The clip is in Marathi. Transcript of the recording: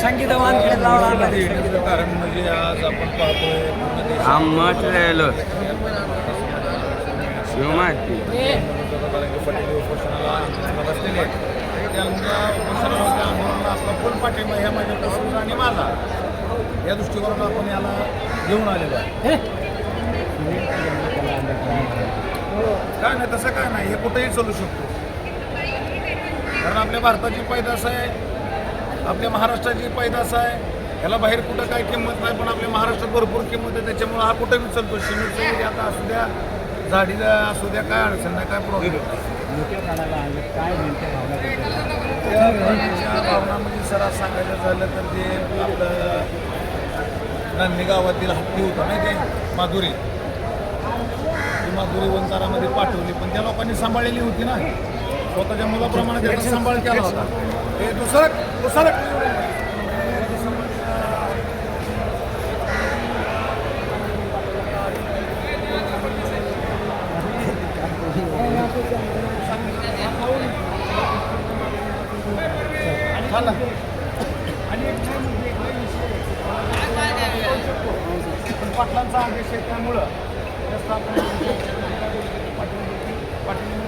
येण्याचं कारण म्हणजे आज आपण पाहतोय पूर्ण आम्हाच राहिलो शिवमाती कारण की पटेल उपोषणाला आंदोलनाला बसलेले आहेत त्यांच्या उपोषणाला आंदोलनाला आपला फुल पाठिंबा ह्या माझ्या तसंच आणि माझा. या दृष्टिकोनातून आपण याला घेऊन आलेलो आहे. काय नाही तसं काय नाही. हे कुठेही चालू शकतो. कारण आपल्या भारताची पैदास आहे. आपल्या महाराष्ट्राची पैदास आहे. याला बाहेर कुठं काय किंमत नाही पण आपल्या महाराष्ट्रात भरपूर किंमत आहे. त्याच्यामुळे हा कुठं बी चालतो सिमेंट आता असू द्या झाडीला असू द्या काय अडचण नाही काय प्रॉब्लेम त्या भावनामध्ये सर आज सांगायचं झालं तर ते आपलं नांदणी गावातील हत्ती होतं नाही ते माधुरी. ती माधुरी वंचारामध्ये पाठवली पण त्या लोकांनी सांभाळलेली होती ना. स्वतःच्या मुलाप्रमाणे त्याचा सांभाळ केला होता. हे दुसरं दुसरं विषय पण पाटलांचा आदेश आहे त्यामुळं जास्त आपण पाटील-